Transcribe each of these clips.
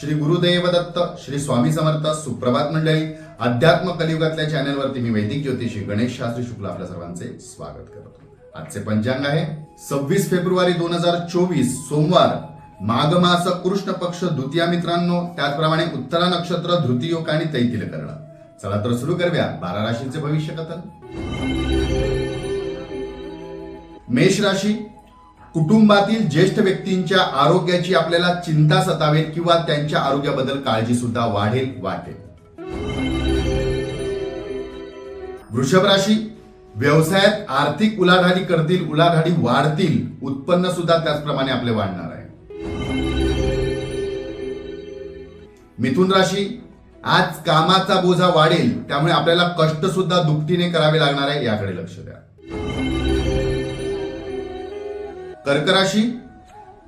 श्री गुरुदेव दत्त श्री स्वामी समर्थ सुप्रभात मंडळी. अध्यात्म कलियुगातल्या चॅनलवरती मी वैदिक ज्योतिषी गणेश शास्त्री शुक्ल आपल्या सर्वांचे स्वागत करतो. आजचे पंचांग आहे सव्वीस फेब्रुवारी दोन हजार चोवीस सोमवार माघ मास कृष्ण पक्ष द्वितीया मित्रांनो त्याचप्रमाणे उत्तरा नक्षत्र धृतीयोग आणि तैतिल कर्ण. चला तर सुरू करूया बारा राशींचे भविष्य कथन. मेष राशी कुटुंबातील ज्येष्ठ व्यक्तींच्या आरोग्याची आपल्याला चिंता सतावेल किंवा त्यांच्या आरोग्याबद्दल काळजी सुद्धा वाढेल वाटेल. वृषभ राशी व्यवसायात आर्थिक उलाढाली करतील उलाढाली वाढतील उत्पन्न सुद्धा त्याचप्रमाणे आपले वाढणार आहे. मिथुन राशी आज कामाचा बोजा वाढेल त्यामुळे आपल्याला कष्ट सुद्धा दुपटीने करावे लागणार आहे याकडे लक्ष द्या. कर्क राशी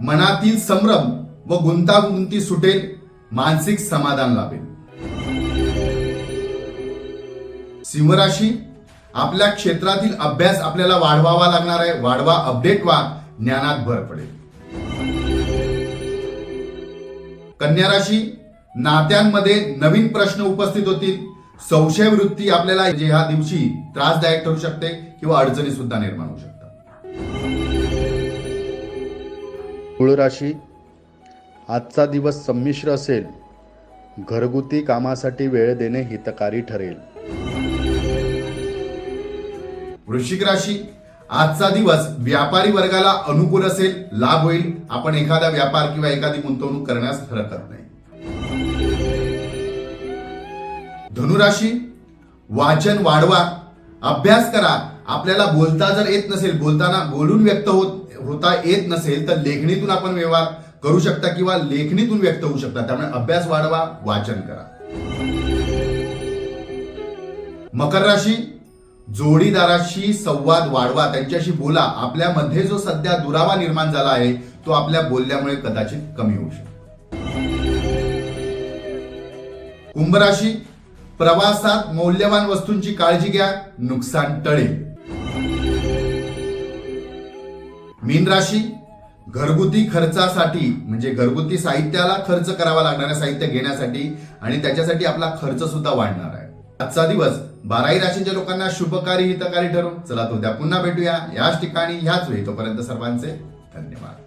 मनातील संभ्रम व गुंतागुंती सुटेल मानसिक समाधान लाभेल. सिंह राशी आपल्या क्षेत्रातील अभ्यास आपल्याला वाढवावा लागणार आहे. वाढवा अपडेट व्हा ज्ञानात भर पडेल. कन्या राशी नात्यांमध्ये नवीन प्रश्न उपस्थित होतील. संशय वृत्ती आपल्याला जे ह्या दिवशी त्रासदायक ठरू शकते किंवा अडचणी सुद्धा निर्माण होऊ शकते. मूळ राशी आजचा दिवस संमिश्र असेल. घरगुती कामासाठी वेळ देणे हितकारी ठरेल. वृश्चिक राशी आजचा दिवस व्यापारी वर्गाला अनुकूल असेल लाभ होईल. आपण एखादा व्यापार किंवा एखादी गुंतवणूक करण्यास हरकत नाही. धनुराशी वाचन वाढवा अभ्यास करा. आपल्याला बोलता जर येत नसेल बोलताना बोलून व्यक्त होत होता येत नसेल तर लेखणीतून आपण व्यवहार करू शकता किंवा लेखणीतून व्यक्त होऊ शकता. त्यामुळे अभ्यास वाढवा वाचन करा. मकर राशी जोडीदाराशी संवाद वाढवा. त्यांच्याशी बोला. आपल्यामध्ये जो सध्या दुरावा निर्माण झाला आहे तो आपल्या बोलल्यामुळे कदाचित कमी होऊ शकतो. कुंभराशी प्रवासात मौल्यवान वस्तूंची काळजी घ्या. नुकसान टळेल. मीन राशी घरगुती खर्चासाठी म्हणजे घरगुती साहित्याला खर्च करावा लागणाऱ्या साहित्य घेण्यासाठी आणि त्याच्यासाठी आपला खर्च सुद्धा वाढणार आहे. आजचा दिवस बाराही राशींच्या लोकांना शुभकारी हितकारी ठरू चला तो द्या पुन्हा भेटूया. याच ठिकाणी ह्याच वेळी तोपर्यंत सर्वांचे धन्यवाद.